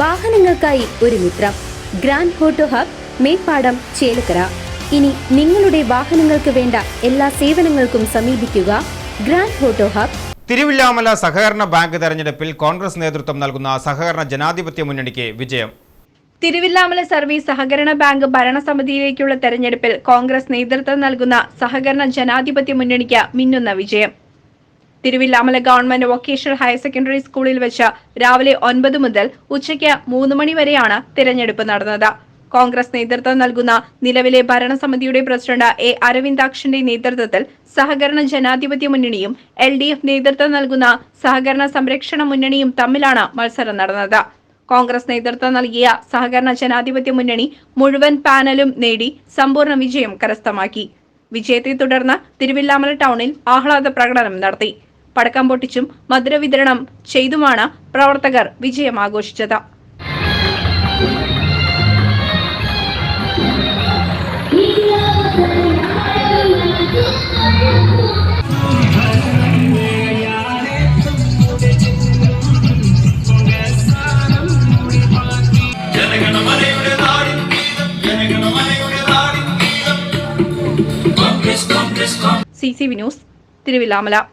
വാഹനങ്ങൾക്കായി ഒരു മിത്രം. Grand auto hub Meppadam Chelakkara. ഇനി നിങ്ങളുടെ വാഹനങ്ങൾക്ക് വേണ്ട എല്ലാ സേവനങ്ങൾക്കും സമീപിക്കുക ഗ്രാൻഡ് ഹോട്ടോ ഹബ്. തിരുവില്ലാമല സഹകരണ ബാങ്ക് തെരഞ്ഞെടുപ്പിൽ കോൺഗ്രസ് നേതൃത്വം നൽകുന്ന സഹകരണ ജനാധിപത്യ മുന്നണിക്ക് വിജയം. തിരുവില്ലാമല സർവീസ് സഹകരണ ബാങ്ക് ഭരണസമിതിയിലേക്കുള്ള തെരഞ്ഞെടുപ്പിൽ കോൺഗ്രസ് നേതൃത്വം നൽകുന്ന സഹകരണ ജനാധിപത്യ മുന്നണിക്ക് മിന്നുന്ന വിജയം. Thiruvilwamala government vocational higher secondary സ്കൂളിൽ വെച്ച് രാവിലെ ഒൻപത് മുതൽ ഉച്ചയ്ക്ക് മൂന്ന് മണി വരെയാണ് തിരഞ്ഞെടുപ്പ് നടന്നത്. കോൺഗ്രസ് നേതൃത്വം നൽകുന്ന നിലവിലെ ഭരണസമിതിയുടെ പ്രസിഡന്റ് എ അരവിന്ദാക്ഷന്റെ നേതൃത്വത്തിൽ സഹകരണ ജനാധിപത്യ മുന്നണിയും എൽ ഡി എഫ് നേതൃത്വം നൽകുന്ന സഹകരണ സംരക്ഷണ മുന്നണിയും തമ്മിലാണ് മത്സരം നടന്നത്. കോൺഗ്രസ് നേതൃത്വം നൽകിയ സഹകരണ ജനാധിപത്യ മുന്നണി മുഴുവൻ പാനലും നേടി സമ്പൂർണ വിജയം കരസ്ഥമാക്കി. വിജയത്തെ തുടർന്ന് തിരുവില്ലാമല ടൗണിൽ ആഹ്ലാദ പ്രകടനം നടത്തി. പടക്കം പൊട്ടിച്ചും മധുരവിതരണം ചെയ്തുമാണ് പ്രവർത്തകർ വിജയം ആഘോഷിച്ചത് C C V news Thiruvilwamala.